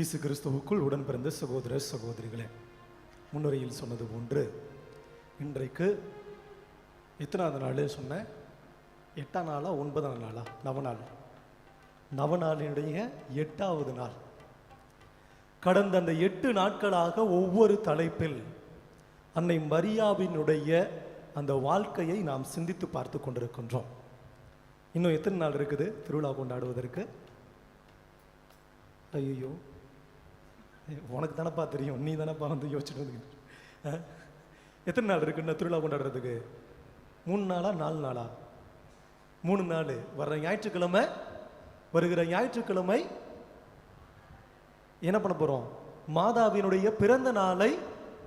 இயேசு கிறிஸ்துவுக்குள் உடன் பிறந்த சகோதர சகோதரிகளே முன்னுரையில் சொன்னது போன்று இன்றைக்கு எத்தனாவது நாள் சொன்னேன் எட்டாம் நாளா ஒன்பதாம் நாளா? நவநாள். நவநாளினுடைய எட்டாவது நாள். கடந்த அந்த எட்டு நாட்களாக ஒவ்வொரு தலைப்பில் அன்னை மரியாவினுடைய அந்த வாழ்க்கையை நாம் சிந்தித்து பார்த்து கொண்டிருக்கின்றோம். இன்னும் எத்தனை நாள் இருக்குது திருவிழா கொண்டாடுவதற்கு? ஐயோ உனக்கு தானப்பா தெரியும் நீ தானப்பா வந்து யோசிச்சுட்டு வந்து எத்தனை நாள் இருக்குன்னு திருவிழா கொண்டாடுறதுக்கு? மூணு நாளா நாலு நாளா? மூணு நாள். வர்ற ஞாயிற்றுக்கிழமை வருகிற ஞாயிற்றுக்கிழமை என்ன பண்ண போகிறோம் மாதாவினுடைய பிறந்த நாளை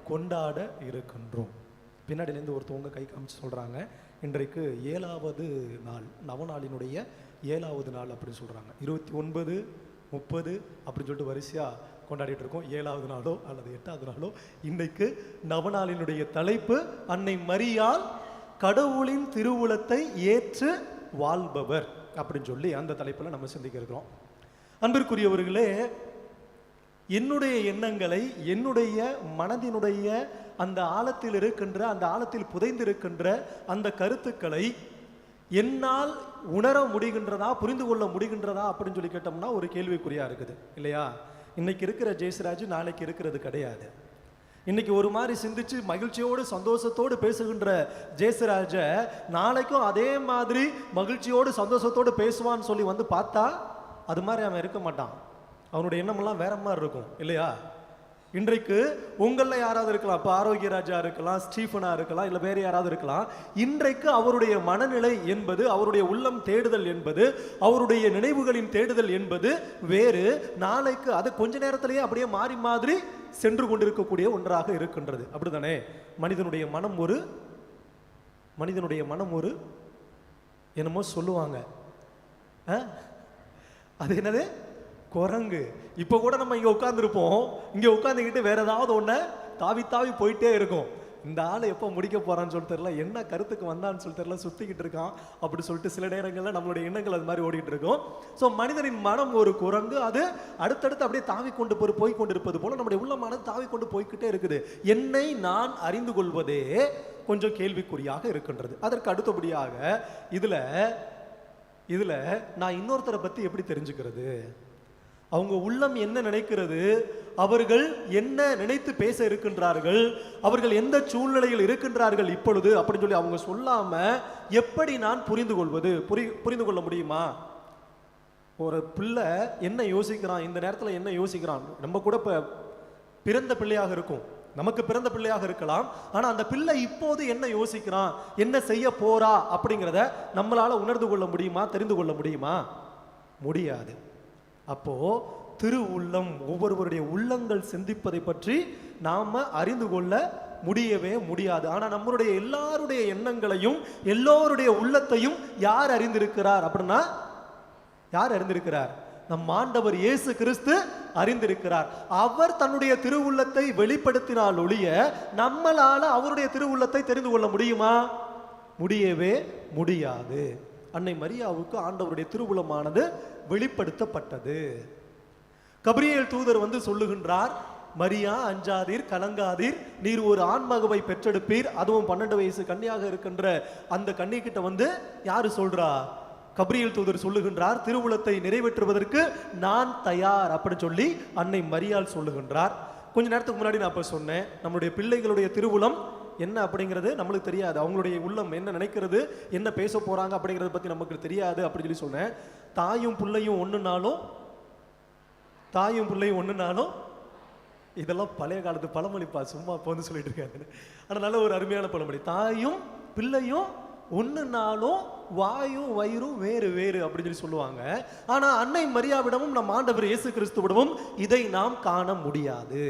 கொண்டாட இருக்கின்றோம். பின்னாடியிலேருந்து ஒருத்தவங்க கை காமிச்சு சொல்கிறாங்க இன்றைக்கு ஏழாவது நாள் நவநாளினுடைய ஏழாவது நாள் அப்படின்னு சொல்கிறாங்க இருபத்தி ஒன்பது முப்பது அப்படின்னு சொல்லிட்டு வரிசையா கொண்டாடிட்டு இருக்கோம் ஏழாவது நாளோ அல்லது எட்டாவது நாளோ. இன்றைக்கு நவநாளினுடைய தலைப்பு அன்னை மரியால் கடவுளின் திருவுளத்தை ஏற்று வாழ்பவர் அப்படின்னு சொல்லி அந்த தலைப்பில் நம்ம சிந்திக்க இருக்கிறோம். அன்பிற்குரியவர்களே என்னுடைய எண்ணங்களை என்னுடைய மனதினுடைய அந்த ஆழத்தில் இருக்கின்ற அந்த ஆழத்தில் புதைந்திருக்கின்ற அந்த கருத்துக்களை என்னால் உணர முடிகின்றதா புரிந்து கொள்ள முடிகின்றதா அப்படின்னு சொல்லி கேட்டோம்னா ஒரு கேள்விக்குறியா இருக்குது. இல்லையா? இன்னைக்கு இருக்கிற ஜெயசிராஜ் நாளைக்கு இருக்கிறது கிடையாது. இன்னைக்கு ஒரு மாதிரி சிந்திச்சு மகிழ்ச்சியோடு சந்தோஷத்தோடு பேசுகின்ற ஜெயசிராஜ நாளைக்கும் அதே மாதிரி மகிழ்ச்சியோடு சந்தோஷத்தோடு பேசுவான்னு சொல்லி வந்து பார்த்தா அது மாதிரி அவன் இருக்க மாட்டான். அவனுடைய எண்ணமெல்லாம் வேற மாதிரி இருக்கும் இல்லையா? இன்றைக்கு உங்களில் யாராவது இருக்கலாம். இப்போ ஆரோக்கியராஜா இருக்கலாம் ஸ்டீஃபனா இருக்கலாம் இல்லை வேறு யாராவது இருக்கலாம். இன்றைக்கு அவருடைய மனநிலை என்பது அவருடைய உள்ளம் தேடுதல் என்பது அவருடைய நினைவுகளின் தேடுதல் என்பது வேறு. நாளைக்கு அது கொஞ்ச நேரத்திலேயே அப்படியே மாறி மாதிரி சென்று கொண்டிருக்கக்கூடிய ஒன்றாக இருக்கின்றது. அப்படிதானே மனிதனுடைய மனம் ஒரு மனிதனுடைய மனம் ஒரு என்னமோ சொல்லுவாங்க. ஆ? அது என்னது? குரங்கு. இப்போ கூட நம்ம இங்கே உட்காந்துருப்போம் இங்கே உட்காந்துக்கிட்டு வேற ஏதாவது ஒன்று தாவி தாவி போயிட்டே இருக்கும். இந்த ஆள் எப்போ முடிக்க போகிறான்னு சொல்லி தெரியல. என்ன கருத்துக்கு வந்தான்னு சொல்லி தெரியல. சுத்திக்கிட்டு இருக்கான். அப்படி சொல்லிட்டு சில நேரங்களில் நம்மளுடைய எண்ணங்கள் அது மாதிரி ஓடிட்டு இருக்கும். ஸோ மனிதனின் மனம் ஒரு குரங்கு. அது அடுத்தடுத்து அப்படியே தாவி கொண்டு போய் போய் கொண்டிருப்பது போல் நம்முடைய மனம் தாவி கொண்டு போய்க்கிட்டே இருக்குது. என்னை நான் அறிந்து கொள்வதே கொஞ்சம் கேள்விக்குறியாக இருக்கின்றது. அதற்கு அடுத்தபடியாக இதில் இதில் நான் இன்னொருத்தரை பற்றி எப்படி தெரிஞ்சுக்கிறது? அவங்க உள்ளம் என்ன நினைக்கிறது? அவர்கள் என்ன நினைத்து பேச இருக்கின்றார்கள்? அவர்கள் எந்த சூழ்நிலையில் இருக்கின்றார்கள் இப்பொழுது? அப்படின்னு சொல்லி அவங்க சொல்லாம எப்படி நான் புரிந்து கொள்வது? புரி புரிந்து கொள்ள முடியுமா? ஒரு பிள்ளை என்ன யோசிக்கிறான்? இந்த நேரத்தில் என்ன யோசிக்கிறான்? நம்ம கூட இப்போ பிறந்த பிள்ளையாக இருக்கும். நமக்கு பிறந்த பிள்ளையாக இருக்கலாம். ஆனால் அந்த பிள்ளை இப்போது என்ன யோசிக்கிறான்? என்ன செய்ய போறா? அப்படிங்கிறத நம்மளால் உணர்ந்து கொள்ள முடியுமா? தெரிந்து கொள்ள முடியுமா? முடியாது. அப்போ திரு உள்ளம் ஒவ்வொருவருடைய உள்ளங்கள் சிந்திப்பதை பற்றி நாம அறிந்து கொள்ள முடியவே முடியாது. ஆனா நம்மளுடைய எல்லாருடைய எண்ணங்களையும் எல்லோருடைய உள்ளத்தையும் யார் அறிந்திருக்கிறார் அப்படின்னா யார் அறிந்திருக்கிறார்? நம் ஆண்டவர் இயேசு கிறிஸ்து அறிந்திருக்கிறார். அவர் தன்னுடைய திருவுள்ளத்தை வெளிப்படுத்தினால் ஒழிய நம்மளால அவருடைய திருவுள்ளத்தை தெரிந்து கொள்ள முடியுமா? முடியவே முடியாது. அன்னை மரியாவுக்கு ஆண்டவருடைய திருவுளமானது வெளிப்படுத்தப்பட்டது. கபிரியல் தூதர் வந்து சொல்லுகின்றார் மரியா அஞ்சாதீர் கலங்காதீர் நீர் ஒரு ஆண்மகவை பெற்றெடுப்பீர். அதுவும் பன்னெண்டு வயசு கன்னியாக இருக்கின்ற அந்த கன்னிக்கிட்ட வந்து யாரு சொல்றா? கபிரியல் தூதர் சொல்லுகின்றார் திருவுளத்தை நிறைவேற்றுவதற்கு நான் தயார் அப்படின்னு சொல்லி அன்னை மரியாள் சொல்லுகின்றார். கொஞ்ச நேரத்துக்கு முன்னாடி நான் அப்போ சொன்னேன் நம்மளுடைய பிள்ளைகளுடைய திருவுளம் என்ன அப்படிங்கிறது நம்மளுக்கு தெரியாது. அவங்களுடைய உள்ளம் என்ன நினைக்கிறது என்ன பேச போகிறாங்க அப்படிங்கிறத பற்றி நமக்கு தெரியாது அப்படின்னு சொல்லி சொன்னேன். தாயும் பிள்ளையும் ஒன்றுனாலும் தாயும் பிள்ளையும் ஒன்றுனாலும் இதெல்லாம் பழைய காலத்து பழமொழிப்பா சும்மா இப்போ வந்து சொல்லிட்டு இருக்காங்க ஆனால் நல்ல ஒரு அருமையான பழமொழி. தாயும் பிள்ளையும் ஒன்றுனாலும் வாயும் வயிறும் வேறு வேறு அப்படின்னு சொல்லி சொல்லுவாங்க. ஆனால் அன்னை மரியாவிடமும் நம் ஆண்டவர் இயேசு கிறிஸ்துவிடமும் இதை நாம் காண முடியாது.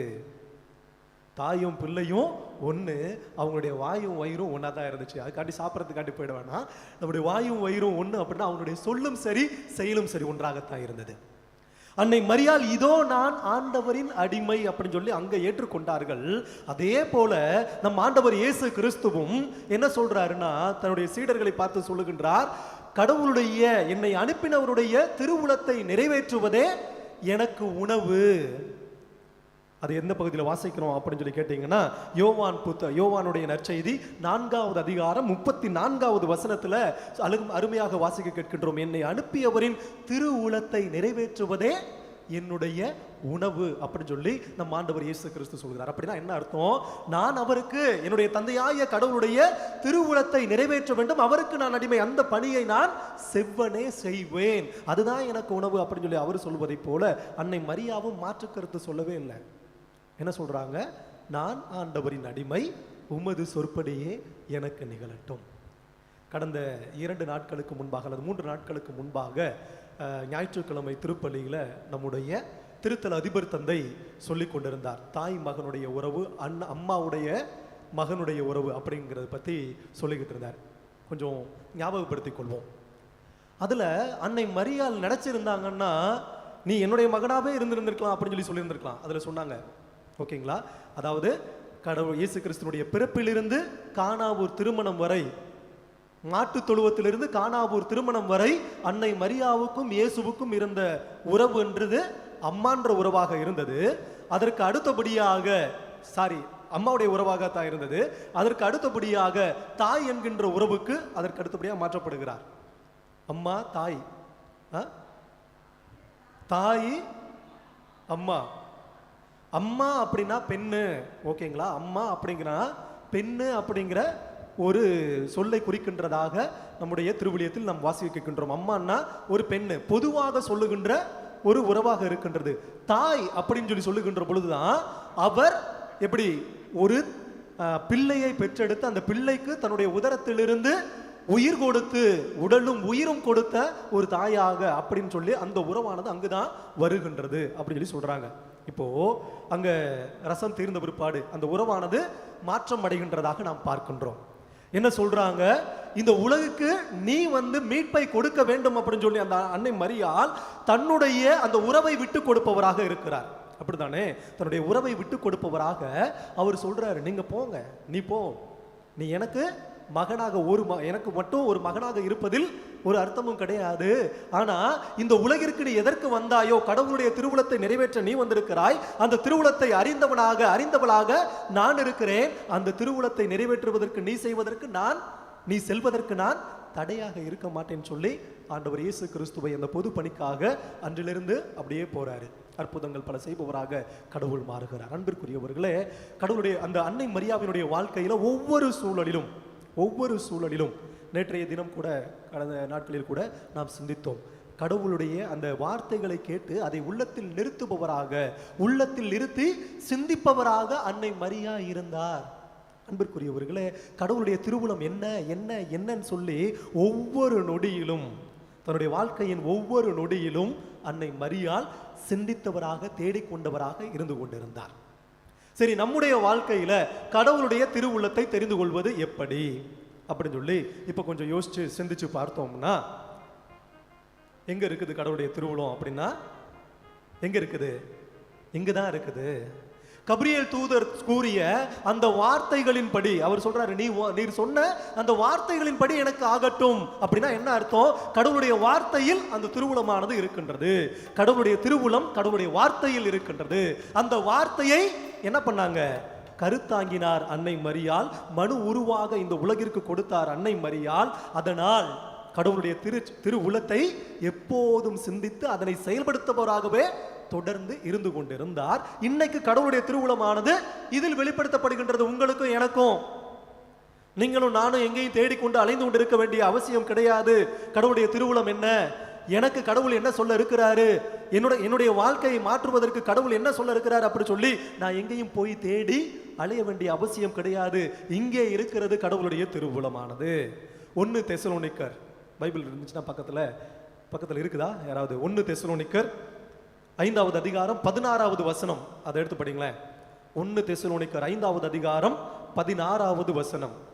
தாயும் பிள்ளையும் ஒன்று அவங்களுடைய வாயும் வயிறும் ஒன்றா தான் இருந்துச்சு. அதுக்காண்டி சாப்பிட்றதுக்காண்டி போயிட வேணாம் நம்முடைய வாயும் வயிறும் ஒன்று அப்படின்னா அவனுடைய சொல்லும் சரி செயலும் சரி ஒன்றாகத்தான் இருந்தது. அன்னை மரியால் இதோ நான் ஆண்டவரின் அடிமை அப்படின்னு சொல்லி அங்கே ஏற்றுக்கொண்டார்கள். அதே போல நம் ஆண்டவர் இயேசு கிறிஸ்துவும் என்ன சொல்றாருன்னா தன்னுடைய சீடர்களை பார்த்து சொல்லுகின்றார் கடவுளுடைய என்னை அனுப்பினவருடைய திருவுளத்தை நிறைவேற்றுவதே எனக்கு உணவு. அது எந்த பகுதியில் வாசிக்கிறோம் அப்படின்னு சொல்லி கேட்டீங்கன்னா யோவான் புத்த யோவானுடைய நற்செய்தி நான்காவது அதிகாரம் முப்பத்தி நான்காவது வசனத்தில் அழு அருமையாக வாசிக்க கேட்கின்றோம். என்னை அனுப்பியவரின் திரு உளத்தை நிறைவேற்றுவதே என்னுடைய உணவு அப்படின்னு சொல்லி நம் ஆண்டவர் இயேசு கிறிஸ்து சொல்கிறார். அப்படின்னா என்ன அர்த்தம்? நான் அவருக்கு என்னுடைய தந்தையாய கடவுளுடைய திருவுளத்தை நிறைவேற்ற வேண்டும். அவருக்கு நான் அடிமை. அந்த பணியை நான் செவ்வனே செய்வேன். அதுதான் எனக்கு உணவு அப்படின்னு சொல்லி அவர் சொல்வதைப் போல அன்னை மரியாவும் மாற்று கருத்து சொல்லவே இல்லை. என்ன சொல்றாங்க? நான் ஆண்டவரின் அடிமை உமது சொற்படியே எனக்கு நிகழட்டும். கடந்த இரண்டு நாட்களுக்கு முன்பாக அல்லது மூன்று நாட்களுக்கு முன்பாக அஹ், ஞாயிற்றுக்கிழமை திருப்பள்ளியில் நம்முடைய திருத்தல அதிபர் தந்தை சொல்லி கொண்டிருந்தார். தாய் மகனுடைய உறவு அண்ணா அம்மாவுடைய மகனுடைய உறவு அப்படிங்கிறத பற்றி சொல்லிக்கிட்டு இருந்தார். கொஞ்சம் ஞாபகப்படுத்திக் கொள்வோம். அதுல அன்னை மரியால் நினைச்சிருந்தாங்கன்னா நீ என்னுடைய மகனாகவே இருந்திருந்திருக்கலாம் அப்படின்னு சொல்லி சொல்லியிருந்திருக்கலாம். அதுல சொன்னாங்க ஓகேங்களா? அதாவது கடவுள் இயேசு கிறிஸ்தனுடைய பிறப்பிலிருந்து காணாவூர் திருமணம் வரை மாட்டுத் தொழுவத்திலிருந்து காணாவூர் திருமணம் வரை அன்னை மரியாவுக்கும் இயேசுவுக்கும் இருந்த உறவு என்றது அம்மான்ற உறவாக இருந்தது. அதற்கு அடுத்தபடியாக சாரி அம்மாவுடைய உறவாக தான் இருந்தது. அதற்கு அடுத்தபடியாக தாய் என்கின்ற உறவுக்கு அதற்கு அடுத்தபடியாக மாற்றப்படுகிறார். அம்மா தாய் ஆ? தாய் அம்மா. அம்மா அப்படின்னா பெண்ணு. ஓகேங்களா? அம்மா அப்படிங்கிறா பெண்ணு அப்படிங்கிற ஒரு சொல்லை குறிக்கின்றதாக நம்முடைய திருவிழியத்தில் நாம் வாசிக்கின்றோம். அம்மான்னா ஒரு பெண்ணு. பொதுவாக சொல்லுகின்ற ஒரு உறவாக இருக்கின்றது. தாய் அப்படின்னு சொல்லி சொல்லுகின்ற பொழுதுதான் அவர் எப்படி ஒரு பிள்ளையை பெற்றெடுத்து அந்த பிள்ளைக்கு தன்னுடைய உதரத்திலிருந்து உயிர் கொடுத்து உடலும் உயிரும் கொடுத்த ஒரு தாயாக அப்படின்னு சொல்லி அந்த உறவானது அங்குதான் வருகின்றது அப்படின்னு சொல்லி சொல்றாங்க. இப்போ அங்க ரசம் தீர்ந்த பிற்பாடு அந்த உறவானது மாற்றம் அடைகின்றதாக நாம் பார்க்கின்றோம். என்ன சொல்றாங்க? இந்த உலகுக்கு நீ வந்து மீட்பை கொடுக்க வேண்டும் அப்படின்னு சொல்லி அந்த அன்னை மரியால் தன்னுடைய அந்த உறவை விட்டு கொடுப்பவராக இருக்கிறார். அப்படித்தானே? தன்னுடைய உறவை விட்டு கொடுப்பவராக அவர் சொல்றாரு நீங்க போங்க நீ போ. நீ எனக்கு மகனாக ஒரு ம எனக்கு மட்டும் ஒரு மகனாக இருப்பதில் ஒரு அர்த்தமும் கிடையாது. ஆனா இந்த உலகிற்கு நீ எதற்கு வந்தாயோ கடவுளுடைய திருவுளத்தை நிறைவேற்ற நீ வந்திருக்கிறாய். அந்த திருவுளத்தை அறிந்தவனாக அறிந்தவளாக நான் இருக்கிறேன். அந்த திருவுளத்தை நிறைவேற்றுவதற்கு நீ செய்வதற்கு நான் நீ செல்வதற்கு நான் தடையாக இருக்க மாட்டேன்னு சொல்லி ஆண்டவர் இயேசு கிறிஸ்துவை அந்த பொது பணிக்காக அன்றிலிருந்து அப்படியே போறாரு. அற்புதங்கள் பல செய்பவராக கடவுள் மாறுகிறார். அன்பிற்குரியவர்களே கடவுளுடைய அந்த அன்னை மரியாவினுடைய வாழ்க்கையில ஒவ்வொரு சூழலிலும் ஒவ்வொரு சூழலிலும் நேற்றைய தினம் கூட கடந்த நாட்களில் கூட நாம் சிந்தித்தோம். கடவுளுடைய அந்த வார்த்தைகளை கேட்டு அதை உள்ளத்தில் நிறுத்துபவராக உள்ளத்தில் நிறுத்தி சிந்திப்பவராக அன்னை மரியா இருந்தார். அன்பிற்குரியவர்களே கடவுளுடைய திருவுளம் என்ன என்ன என்னன்னு சொல்லி ஒவ்வொரு நொடியிலும் தன்னுடைய வாழ்க்கையின் ஒவ்வொரு நொடியிலும் அன்னை மரியால் சிந்தித்தவராக தேடிக்கொண்டவராக இருந்து கொண்டிருந்தார். சரி நம்முடைய வாழ்க்கையில கடவுளுடைய திருவுள்ளத்தை தெரிந்து கொள்வது எப்படி? அப்படின்னு சொல்லி இப்போ கொஞ்சம் யோசிச்சு சிந்திச்சு பார்த்தோம்னா எங்கே இருக்குது கடவுளுடைய திருவுளம் அப்படின்னா எங்கே இருக்குது? இங்கே தான் இருக்குது. கபிரியல் தூதர் கூறிய அந்த வார்த்தைகளின்படி அவர் சொல்றாரு நீ நீர் சொன்ன அந்த வார்த்தைகளின்படி எனக்கு ஆகட்டும் அப்படின்னா என்ன அர்த்தம்? கடவுளுடைய வார்த்தையில் அந்த திருவுளமானது இருக்கின்றது. கடவுளுடைய திருவுளம் கடவுளுடைய வார்த்தையில் இருக்கின்றது. அந்த வார்த்தையை என்ன பண்ணாங்க? கருத்தாங்கினார் அன்னை மரியால் மனு உருவாக இந்த உலகிற்கு கொடுத்தார் அன்னை மரியால் அதனால் கடவுளுடைய திரு திரு உலத்தை எப்போதும் சிந்தித்து அதனை செயல்படுத்துபவராகவே தொடர்ந்து இருந்து கொண்டிருந்தார். இன்னைக்கு கடவுளுடைய திருவுளமானது இதில் வெளிப்படுத்தப்படுகின்றது உங்களுக்கும் எனக்கும். நீங்களும் நானும் எங்கேயும் தேடிக்கொண்டு அலைந்து கொண்டு இருக்க வேண்டிய அவசியம் கிடையாது. கடவுளுடைய திருவுளம் என்ன? எனக்கு கடவுள் என்ன சொல்ல இருக்கிறாரு? என்னோட என்னுடைய வாழ்க்கையை மாற்றுவதற்கு கடவுள் என்ன சொல்ல இருக்கிறாரு அப்படி சொல்லி நான் எங்கேயும் போய் தேடி அலைய வேண்டிய அவசியம் கிடையாது. இங்கே இருக்கிறது கடவுளுடைய திருவுளமானது. ஒன்று தெசலோனிக்கர். பைபிள் இருந்துச்சுன்னா பக்கத்தில் பக்கத்தில் இருக்குதா? யாராவது? ஒன்று தெசலோனிக்கர் ஐந்தாவது அதிகாரம் பதினாறாவது வசனம். அதை எடுத்து படிங்களேன். ஒன்று தெசலோனிக்கர் ஐந்தாவது அதிகாரம் பதினாறாவது வசனம்.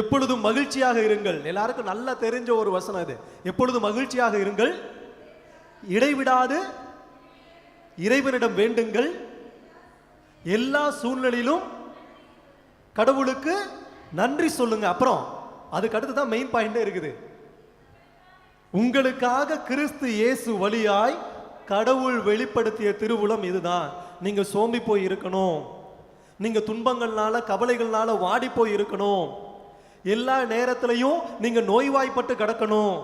எப்பொழுதும் மகிழ்ச்சியாக இருங்கள். எல்லாருக்கும் நல்லா தெரிஞ்ச ஒரு வசனம் இது. எப்பொழுதும் மகிழ்ச்சியாக இருங்கள் இடைவிடாது இறைவனிடம் வேண்டுங்கள். எல்லா சூழ்நிலையிலும் கடவுளுக்கு நன்றி சொல்லுங்க. அப்புறம் அதுக்கு அடுத்து தான் மெயின் பாயிண்டே இருக்குது. உங்களுக்காக கிறிஸ்து இயேசு வழியாய் கடவுள் வெளிப்படுத்திய திருவுளம் இதுதான். நீங்க சோம்பி போய் இருக்கணும். நீங்க துன்பங்கள்னால கவலைகள்னால வாடி போய் இருக்கணும். எல்லா நேரத்திலையும் நீங்க நோய்வாய்ப்பட்டு கிடக்கணும்.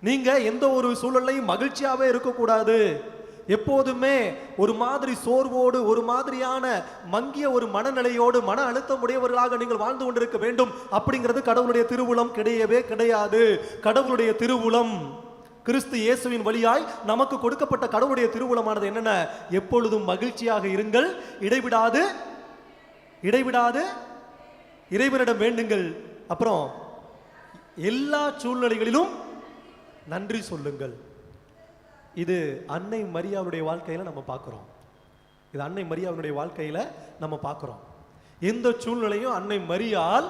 நீங்க எந்த ஒரு சூழல்லையும் மகிழ்ச்சியாவே இருக்கக்கூடாது. எப்போதுமே ஒரு மாதிரி சோர்வோடு ஒரு மாதிரியான மங்கிய ஒரு மனநிலையோடு மன அழுத்தம் உடையவர்களாக நீங்கள் வாழ்ந்து கொண்டிருக்க வேண்டும். அப்படிங்கிறது கடவுளுடைய திருவுளம் கிடையவே கிடையாது. கடவுளுடைய திருவுளம் கிறிஸ்து இயேசுவின் வழியாய் நமக்கு கொடுக்கப்பட்ட கடவுளுடைய திருவுளமானது என்னென்ன? எப்பொழுதும் மகிழ்ச்சியாக இருங்கள். இடைவிடாது. இடைவிடாது. இறைவனிடம் வேண்டுங்கள். அப்புறம் எல்லா சூழ்நிலைகளிலும் நன்றி சொல்லுங்கள். இது அன்னை மரியாவுடைய வாழ்க்கையில் நம்ம பார்க்குறோம். இது அன்னை மரியாவுடைய வாழ்க்கையில நம்ம பார்க்குறோம். எந்த சூழ்நிலையும் அன்னை மரியால்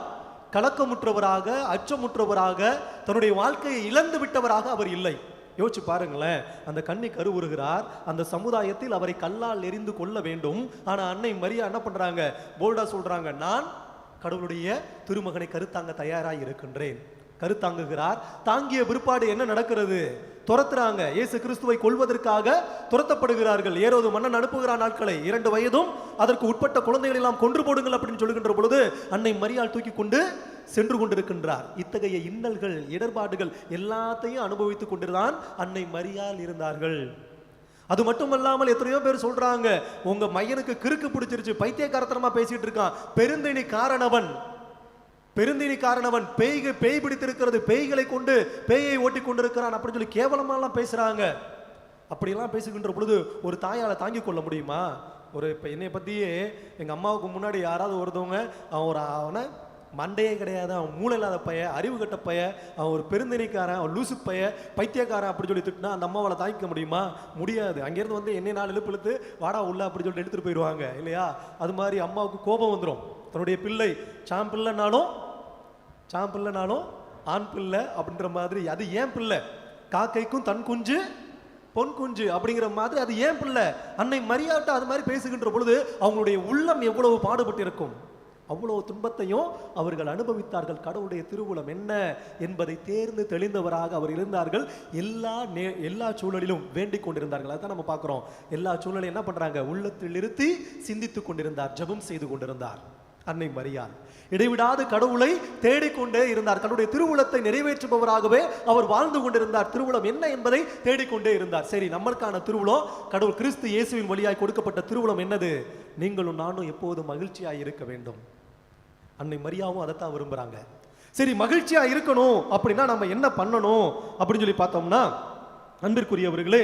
கலக்கமுற்றவராக அச்சமுற்றவராக தன்னுடைய வாழ்க்கையை இழந்து விட்டவராக அவர் இல்லை. யோசிச்சு பாருங்களேன். அந்த கண்ணி கருவுறுகிறார். அந்த சமுதாயத்தில் அவரை கல்லால் எரிந்து கொள்ள வேண்டும். ஆனால் அன்னை மரியா என்ன பண்றாங்க? போல்டா சொல்றாங்க. நான் கடவுளுடைய திருமகனை கருத்தாங்க தயாராக இருக்கின்றேன். கருத்தாங்குகிறார். தாங்கிய பிற்பாடு என்ன நடக்கிறது? துரத்துறாங்க. இயேசு கிறிஸ்துவை கொல்வதற்காக துரத்தப்படுகிறார்கள். ஏரோது மன்னன் அனுப்புகிறார் நாட்களை. இரண்டு வயதும் அதற்கு உட்பட்ட குழந்தைகளை எல்லாம் கொன்று போடுங்கள் அப்படின்னு சொல்லுகின்ற பொழுது அன்னை மரியாள் தூக்கி கொண்டு சென்று கொண்டிருக்கின்றார். இத்தகைய இன்னல்கள் இடர்பாடுகள் எல்லாத்தையும் அனுபவித்துக் கொண்டுதான் அன்னை மரியாள் இருந்தார்கள். அது மட்டுமல்லாமல் எத்தனையோ பேர் சொல்றாங்க உங்க மையனுக்கு கிறுக்கு பிடிச்சிருச்சு பைத்தியக்காரத்தனமா பேசிட்டு இருக்கான். பெருந்தினி காரணவன் பெருந்தினி காரணவன் பேய்க பேய் பிடித்திருக்கிறது பேய்களை கொண்டு பேயை ஓட்டி கொண்டிருக்கிறான் அப்படின்னு சொல்லி கேவலமாலாம் பேசுறாங்க. அப்படிலாம் பேசுகின்ற பொழுது ஒரு தாயால தாங்கிக் கொள்ள முடியுமா? ஒரு இப்போ என்னை பற்றியே எங்கள் அம்மாவுக்கு முன்னாடி யாராவது ஒருத்தவங்க அவன் ஒரு அவனை மண்டையே கிடையாது. அவன் மூளை இல்லாத பைய அறிவு கட்ட பைய அவன் ஒரு பெருந்தினைக்காரன் அவன் லூசு பைய பைத்தியக்காரன் அப்படி சொல்லி திட்டினா அந்த அம்மாவால் தாங்கிக்க முடியுமா? முடியாது. அங்கேருந்து வந்து என்ன நாள் இழுப்பு இழுத்து வாடா உள்ள அப்படி சொல்லிட்டு எடுத்துகிட்டு போயிடுவாங்க. இல்லையா? அது மாதிரி அம்மாவுக்கு கோபம் வந்துடும் தன்னுடைய பிள்ளை சாம் பிள்ளைனாலும் சாம் பிள்ளைனாலும் ஆண் பிள்ளை அப்படின்ற மாதிரி அது ஏன் பிள்ளை? காக்கைக்கும் தன் குஞ்சு பொன் குஞ்சு அப்படிங்கிற மாதிரி அது ஏன் பிள்ளை? அன்னை மரியாதை அது மாதிரி பேசுகின்ற பொழுது அவங்களுடைய உள்ளம் எவ்வளவு பாடுபட்டு இருக்கும் அவ்வளோ துன்பத்தையும் அவர்கள் அனுபவித்தார்கள். கடவுளுடைய திருவுளம் என்ன என்பதை தேர்ந்து தெளிந்தவராக அவர் இருந்தார்கள். எல்லா நே எல்லா சூழலிலும் வேண்டிக் கொண்டிருந்தார்கள். அதான் நம்ம பார்க்குறோம். எல்லா சூழலையும் என்ன பண்ணுறாங்க உள்ளத்தில் இருத்தி சிந்தித்துக் கொண்டிருந்தார். ஜெபம் செய்து கொண்டிருந்தார். அன்னை மரியாள். இடைவிடாது கடவுளை தேடிக்கொண்டே இருந்தார். தன்னுடைய திருவுளத்தை நிறைவேற்றுபவராகவே அவர் வாழ்ந்து கொண்டிருந்தார். திருவுளம் என்ன என்பதை தேடிக்கொண்டே இருந்தார். சரி நம்மளுக்கான திருவுளம் கடவுள் கிறிஸ்து இயேசுவின் வழியாய் கொடுக்கப்பட்ட திருவுளம் என்னது? நீங்களும் நானும் எப்போதும் மகிழ்ச்சியாய் இருக்க வேண்டும். அன்னை மரியாவும் அதைத்தான் விரும்புறாங்க. சரி மகிழ்ச்சியா இருக்கணும் அப்படின்னா நம்ம என்ன பண்ணணும் அப்படின்னு சொல்லி பார்த்தோம்னா அன்பிற்குரியவர்களே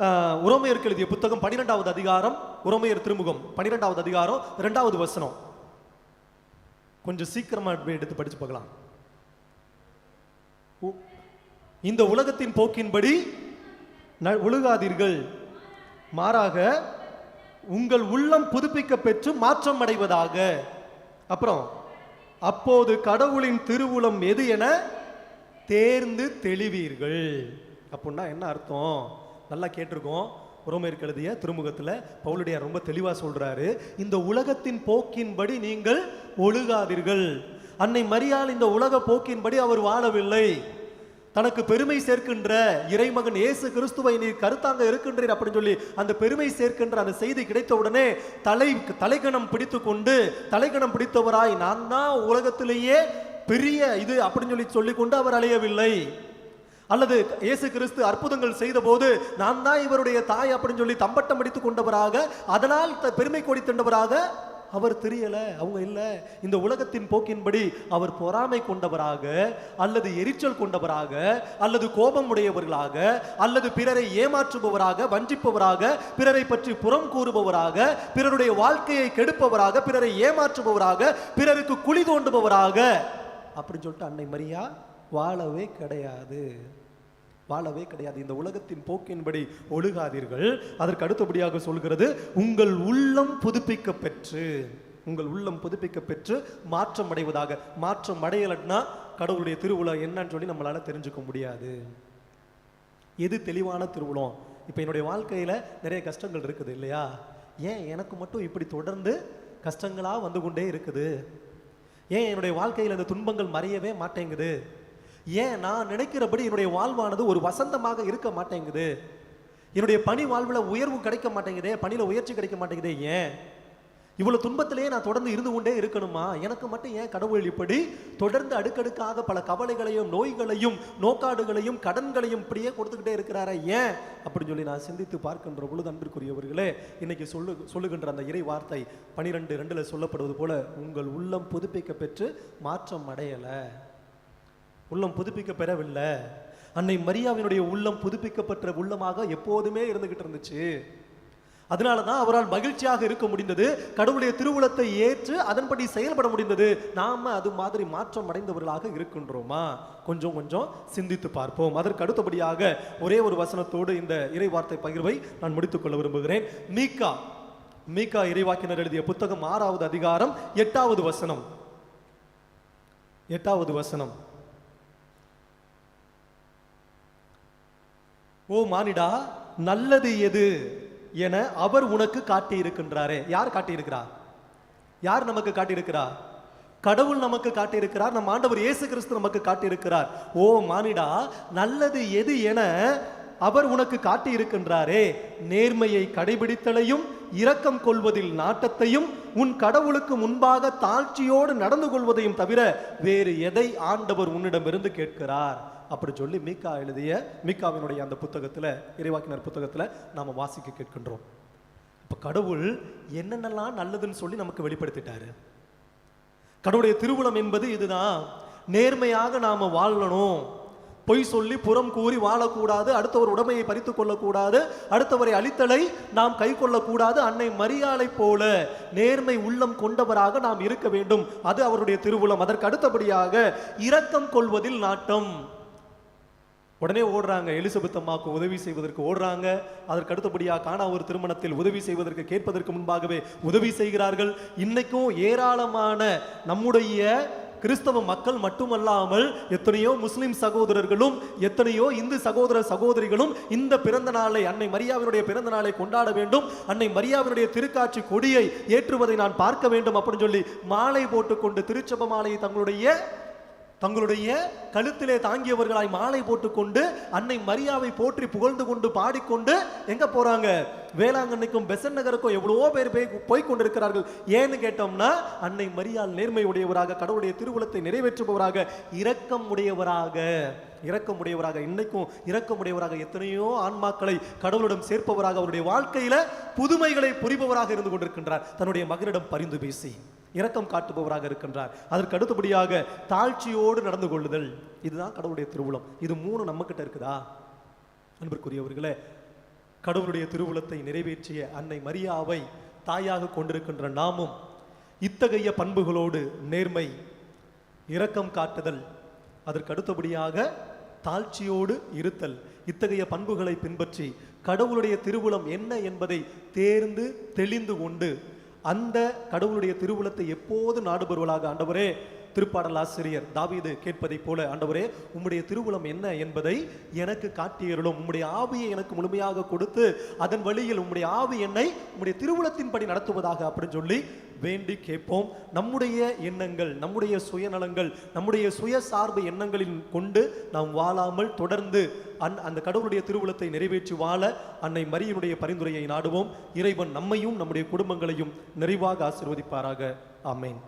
ஆஹ், உரோமையருக்கு எழுதிய புத்தகம் பன்னிரெண்டாவது அதிகாரம் உரோமையர் திருமுகம் பன்னிரெண்டாவது அதிகாரம் இரண்டாவது வசனம். கொஞ்சம் சீக்கிரமா எடுத்து படிச்சு பார்க்கலாம். உ- இந்த உலகத்தின் போக்கின்படி ந- ஒழுகாதீர்கள். மாறாக உங்கள் உள்ளம் புதுப்பிக்க பெற்று மாற்றம் அடைவதாக. அப்புறம் அப்போது கடவுளின் திருவுளம் எது என தேர்ந்து தெளிவீர்கள். அப்படின்னா என்ன அர்த்தம்? நல்லா கேட்டிருக்கோம். உரோமையருக்கு எழுதிய திருமுகத்துல பவுலுடையார் ரொம்ப தெளிவா சொல்றாரு இந்த உலகத்தின் போக்கின்படி நீங்கள் ஒழுகாதீர்கள். அன்னை மரியால் இந்த உலக போக்கின்படி அவர் வாழவில்லை. தனக்கு பெருமை சேர்க்கின்ற இறைமகன் இயேசு கிறிஸ்துவை நீர் கருத்தாங்க இருக்கின்றீர் அப்படின்னு சொல்லி அந்த பெருமை சேர்க்கின்ற அந்த செய்தி கிடைத்த உடனே தலை தலைகணம் பிடித்து கொண்டு தலைகணம் பிடித்தவராய் நான் தான் உலகத்திலேயே பெரிய இது அப்படின்னு சொல்லி சொல்லிக்கொண்டு அவர் அழையவில்லை அல்லது இயேசு கிறிஸ்து அற்புதங்கள் செய்த போது நான் தான் இவருடைய தாய் அப்படின்னு சொல்லி தம்பட்டம் அடித்துக் கொண்டவராக அதனால் த- பெருமை கொடி தண்டவராக அவர் தெரியல அவங்க இல்லை. இந்த உலகத்தின் போக்கின்படி அவர் பொறாமை கொண்டவராக அல்லது எரிச்சல் கொண்டவராக அல்லது கோபம் உடையவர்களாக அல்லது பிறரை ஏமாற்றுபவராக வஞ்சிப்பவராக பிறரை பற்றி புறம் கூறுபவராக பிறருடைய வாழ்க்கையை கெடுப்பவராக பிறரை ஏமாற்றுபவராக பிறருக்கு குழி தோண்டுபவராக அப்படின்னு சொல்லிட்டு அன்னை மரியா வாழவே கிடையாது. வாழவே கிடையாது. இந்த உலகத்தின் போக்கின்படி ஒழுகாதீர்கள். அதற்கு அடுத்தபடியாக சொல்கிறது உங்கள் உள்ளம் புதுப்பிக்க பெற்று உங்கள் உள்ளம் புதுப்பிக்க பெற்று மாற்றம் அடைவதாக மாற்றம் அடையலன்னா கடவுளுடைய திருவிழா என்னன்னு சொல்லி நம்மளால தெரிஞ்சுக்க முடியாது. எது தெளிவான திருவுலம் இப்போ என்னுடைய வாழ்க்கையில நிறைய கஷ்டங்கள் இருக்குது இல்லையா? ஏன் எனக்கு மட்டும் இப்படி தொடர்ந்து கஷ்டங்களாக வந்து கொண்டே இருக்குது? ஏன் என்னுடைய வாழ்க்கையில் இந்த துன்பங்கள் மறையவே மாட்டேங்குது? ஏன் நான் நினைக்கிறபடி என்னுடைய வாழ்வானது ஒரு வசந்தமாக இருக்க மாட்டேங்குது? என்னுடைய பணி வாழ்வில் உயர்வு கிடைக்க மாட்டேங்குதே பணியில் உயர்ச்சி கிடைக்க மாட்டேங்குதே ஏன்? இவ்வளோ துன்பத்திலேயே நான் தொடர்ந்து இருந்து கொண்டே இருக்கணுமா? எனக்கு மட்டும் ஏன் கடவுள் இப்படி தொடர்ந்து அடுக்கடுக்காக பல கவலைகளையும் நோய்களையும் நோக்காடுகளையும் கடன்களையும் இப்படியே கொடுத்துக்கிட்டே இருக்கிறாரா ஏன்? அப்படின்னு சொல்லி நான் சிந்தித்து பார்க்கின்ற பொழுது அன்பிற்குரியவர்களே இன்னைக்கு சொல்லு சொல்லுகின்ற அந்த இறை வார்த்தை பனிரெண்டு ரெண்டில் சொல்லப்படுவது போல உங்கள் உள்ளம் புதுப்பிக்க பெற்று மாற்றம் அடையலை. உள்ளம் புதுப்பிக்க பெறவில்லை அன்னை மரியாவினுடைய உள்ளம் புதுப்பிக்கப்பட்ட உள்ளமாக எப்போதுமே இருந்துகிட்டு இருந்துச்சு. அதனால தான் அவரால் மகிழ்ச்சியாக இருக்க முடிந்தது. கடவுளுடைய திருவுளத்தை ஏற்று அதன்படி செயல்பட முடிந்தது. நாம் அது மாதிரி மாற்றம் அடைந்தவர்களாக இருக்கின்றோமா? கொஞ்சம் கொஞ்சம் சிந்தித்து பார்ப்போம். அதற்கு அடுத்தபடியாக ஒரே ஒரு வசனத்தோடு இந்த இறை வார்த்தை பகிர்வை நான் முடித்துக்கொள்ள விரும்புகிறேன். மீகா மீகா இறைவாக்கினர் எழுதிய புத்தகம் ஆறாவது அதிகாரம் எட்டாவது வசனம். எட்டாவது வசனம். ஓ மானிடா நல்லது எது என அவர் உனக்கு காட்டியிருக்கின்றாரே. யார் காட்டியிருக்கிறார் யார் நமக்கு காட்டியிருக்கிறார் கடவுள் நமக்கு காட்டியிருக்கிறார் நம் ஆண்டவர் இயேசு கிறிஸ்து நமக்கு காட்டியிருக்கிறார். ஓ மானிடா நல்லது எது என அவர் உனக்கு காட்டியிருக்கின்றாரே. நேர்மையை கடைபிடித்தலையும் இரக்கம் கொள்வதில் நாட்டத்தையும் உன் கடவுளுக்கு முன்பாக தாழ்ச்சியோடு நடந்து கொள்வதையும் தவிர வேறு எதை ஆண்டவர் உன்னிடமிருந்து கேட்கிறார்? அப்படி சொல்லி மீக்கா எழுதிய மீக்காவினுடைய அந்த புத்தகத்தில் இறைவாக்கினர் புத்தகத்தில் நாம் வாசிக்க கேட்கின்றோம். இப்போ கடவுள் என்னென்னலாம் நல்லதுன்னு சொல்லி நமக்கு வெளிப்படுத்திட்டாரு. கடவுளுடைய திருவுளம் என்பது இதுதான். நேர்மையாக நாம் வாழணும். பொய் சொல்லி புறம் கூறி வாழக்கூடாது அடுத்தவர் உடமையை பறித்து கொள்ளக்கூடாது அடுத்தவரை அழித்தலை நாம் கை கொள்ளக்கூடாது அன்னை மரியாதை போல நேர்மை உள்ளம் கொண்டவராக நாம் இருக்க வேண்டும். அது அவருடைய திருவுளம். அதற்கு அடுத்தபடியாக இரக்கம் கொள்வதில் நாட்டம். உடனே ஓடுறாங்க. எலிசபெத் அம்மாவுக்கு உதவி செய்வதற்கு ஓடுறாங்க. அதற்கு அடுத்தபடியாக காணா ஒரு திருமணத்தில் உதவி செய்வதற்கு கேட்பதற்கு முன்பாகவே உதவி செய்கிறார்கள். இன்னைக்கும் ஏராளமான நம்முடைய கிறிஸ்தவ மக்கள் மட்டுமல்லாமல் எத்தனையோ முஸ்லிம் சகோதரர்களும் எத்தனையோ இந்து சகோதர சகோதரிகளும் இந்த பிறந்த நாளை அன்னை மரியாவினுடைய பிறந்த நாளை கொண்டாட வேண்டும். அன்னை மரியாவினுடைய திருக்காட்சி கொடியை ஏற்றுவதை நான் பார்க்க வேண்டும் அப்படின்னு சொல்லி மாலை போட்டுக்கொண்டு திருச்சப மாலையை தங்களுடைய தங்களுடைய கழுத்திலே தாங்கியவர்களாய் மாலை போட்டுக்கொண்டு அன்னை மரியாவை போற்றி புகழ்ந்து கொண்டு பாடிக்கொண்டு எங்க போறாங்க? வேளாங்கண்ணிக்கும் பெசன் நகருக்கும் எவ்வளவோ பேர் போய் போய் கொண்டிருக்கிறார்கள் ஏன்னு கேட்டோம்னா அன்னை மரியாள் நேர்மை உடையவராக கடவுளுடைய திருவுளத்தை நிறைவேற்றுபவராக இரக்கம் உடையவராக இரக்கம் உடையவராக இன்னைக்கும் இரக்கம் உடையவராக எத்தனையோ ஆன்மாக்களை கடவுளிடம் சேர்ப்பவராக அவருடைய வாழ்க்கையில புதுமைகளை புரிபவராக இருந்து கொண்டிருக்கின்றார். தன்னுடைய மகனிடம் பரிந்து பேசி. இரக்கம் காட்டுபவராக இருக்கின்றார். அதற்கு அடுத்தபடியாக தாழ்ச்சியோடு நடந்து கொள்ளுதல். இதுதான் கடவுளுடைய திருவுளம். இது மூணு நம்ம கிட்ட இருக்குதா? அன்பிற்குரியவர்களே கடவுளுடைய திருவுளத்தை நிறைவேற்றிய அன்னை மரியாவை தாயாக கொண்டிருக்கின்ற நாமும் இத்தகைய பண்புகளோடு நேர்மை இரக்கம் காட்டுதல் அதற்கு அடுத்தபடியாக தாழ்ச்சியோடு இருத்தல் இத்தகைய பண்புகளை பின்பற்றி கடவுளுடைய திருவுளம் என்ன என்பதை தேர்ந்து தெளிந்து கொண்டு அந்த கடவுளுடைய திருவுளத்தை எப்போது நாடுபவர்களாக ஆண்டவரே? திருப்பாடல் ஆசிரியர் தாவீது கேட்பதைப் போல ஆண்டவரே உம்முடைய திருவுளம் என்ன என்பதை எனக்கு காட்டியருளும். உம்முடைய ஆவியை எனக்கு முழுமையாக கொடுத்து அதன் வழியில் உம்முடைய ஆவி என்னை உம்முடைய திருவுளத்தின்படி நடத்துவதாக அப்படின்னு சொல்லி வேண்டி கேட்போம். நம்முடைய எண்ணங்கள் நம்முடைய சுயநலங்கள் நம்முடைய சுயசார்பு எண்ணங்களின் கொண்டு நாம் வாழாமல் தொடர்ந்து அந் அந்த கடவுளுடைய திருவுளத்தை நிறைவேற்றி வாழ அன்னை மரியனுடைய பரிந்துரையை நாடுவோம். இறைவன் நம்மையும் நம்முடைய குடும்பங்களையும் நிறைவாக ஆசிர்வதிப்பாராக. ஆமேன்.